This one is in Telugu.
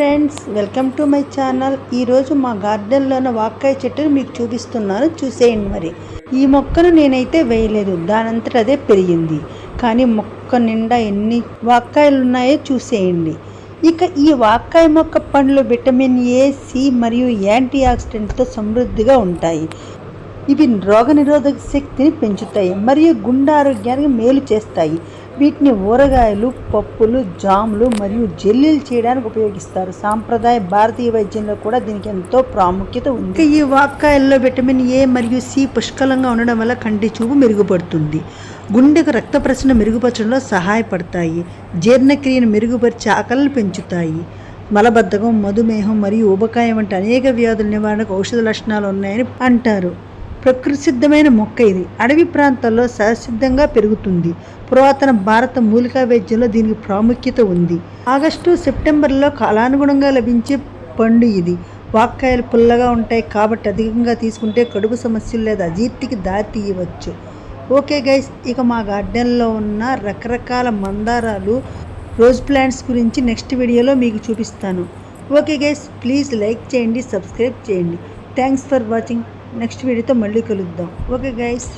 Friends welcome to my channel. ఈరోజు మా గార్డెన్లో ఉన్న వాక్కాయ చెట్టును మీకు చూపిస్తున్నాను. చూసేయండి మరి. ఈ మొక్కను నేనైతే వేయలేదు. దానంతట అదే పెరిగింది. కానీ మొక్క నిండా ఎన్ని వాక్కాయలు ఉన్నాయో చూసేయండి. ఇక ఈ వాక్కాయ మొక్క పండ్లు విటమిన్ ఏ సి మరియు యాంటీ ఆక్సిడెంట్తో సమృద్ధిగా ఉంటాయి. ఇవి రోగనిరోధక శక్తిని పెంచుతాయి మరియు గుండె ఆరోగ్యానికి మేలు చేస్తాయి. వీటిని ఊరగాయలు పప్పులు జాములు మరియు జెల్లీలు చేయడానికి ఉపయోగిస్తారు. సాంప్రదాయ భారతీయ వైద్యంలో కూడా దీనికి ఎంతో ప్రాముఖ్యత ఉంది. ఈ వాక్కాయల్లో విటమిన్ ఏ మరియు సి పుష్కలంగా ఉండడం వల్ల కంటి చూపు మెరుగుపడుతుంది. గుండెకు రక్త ప్రసరణ మెరుగుపరచడంలో సహాయపడతాయి. జీర్ణక్రియను మెరుగుపరిచి ఆకలిని పెంచుతాయి. మలబద్ధకం మధుమేహం మరియు ఉబకాయం వంటి అనేక వ్యాధుల నివారణకు ఔషధ లక్షణాలు ఉన్నాయని అంటారు. ప్రకృతి సిద్ధమైన మొక్క ఇది. అడవి ప్రాంతాల్లో సహసిద్ధంగా పెరుగుతుంది. పురాతన భారత మూలికా వైద్యంలో దీనికి ప్రాముఖ్యత ఉంది. ఆగస్టు సెప్టెంబర్లో కాలానుగుణంగా లభించే పండు ఇది. వాక్కాయలు పుల్లగా ఉంటాయి కాబట్టి అధికంగా తీసుకుంటే కడుపు సమస్యలు లేదా అజీర్తికి దారి తీయవచ్చు ఓకే గైస్ ఇక మా గార్డెన్లో ఉన్న రకరకాల మందారాలు రోజ్ ప్లాంట్స్ గురించి నెక్స్ట్ వీడియోలో మీకు చూపిస్తాను. ఓకే గైస్ ప్లీజ్ లైక్ చేయండి సబ్స్క్రైబ్ చేయండి. Thanks for watching. నెక్స్ట్ వీడియోతో మళ్ళీ కలుద్దాం. Okay guys